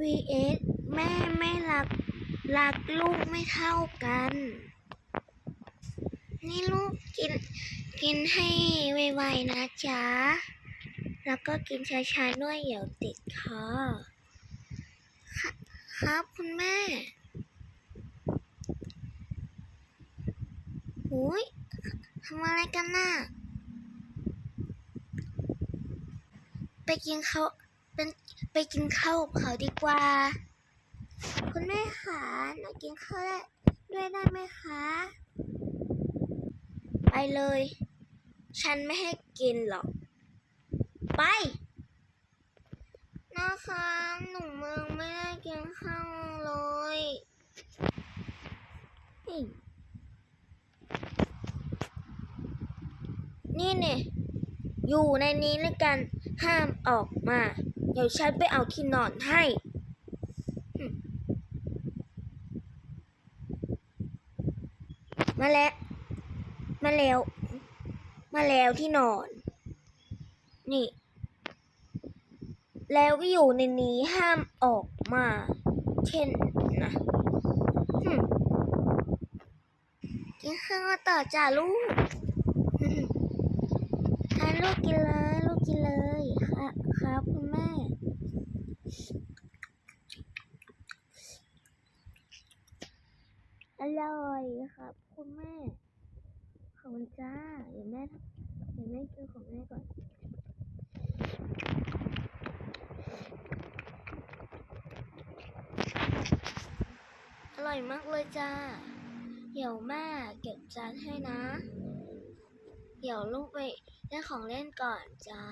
vs แม่ไม่รักรักลูกไม่เท่ากัน นี่ลูกกินกินให้ไวๆนะจ๊ะ แล้วก็กินช้าๆด้วยเดี๋ยวติดคอคครับคุณแม่หุยทำอะไรกันน่ะ ไปกินเขา เป็นไปกินข้าวกับเขาดีกว่า คุณแม่คะหนูกินข้าวได้ด้วยได้ไหมคะ ไปเลย ฉันไม่ให้กินหรอก ไป นะคะ หนูมึงไม่ได้กินข้าวเลยนี่นี่เนี่ยอยู่ในนี้แล้วกันห้ามออกมา เดี๋ยวฉันไปเอาที่นอนให้มาแล้ว มาแล้ว มาแล้วที่นอน นี่ แล้วก็อยู่ในนี้ห้ามออกมา เช่นนะหึ่มกินข้าวต่อจ้าลูกทานลูกกินเลย ลูกกินเลยค่ะครับคุณแม่ อร่อยครับ คุณแม่ ขอบคุณจ้าเดี๋ยวแม่เดี๋ยวแม่กินของแม่ก่อนอร่อยมากเลยจ้า เดี๋ยวแม่เก็บจานให้นะ เดี๋ยวลูกไปได้ของเล่นก่อนจ้า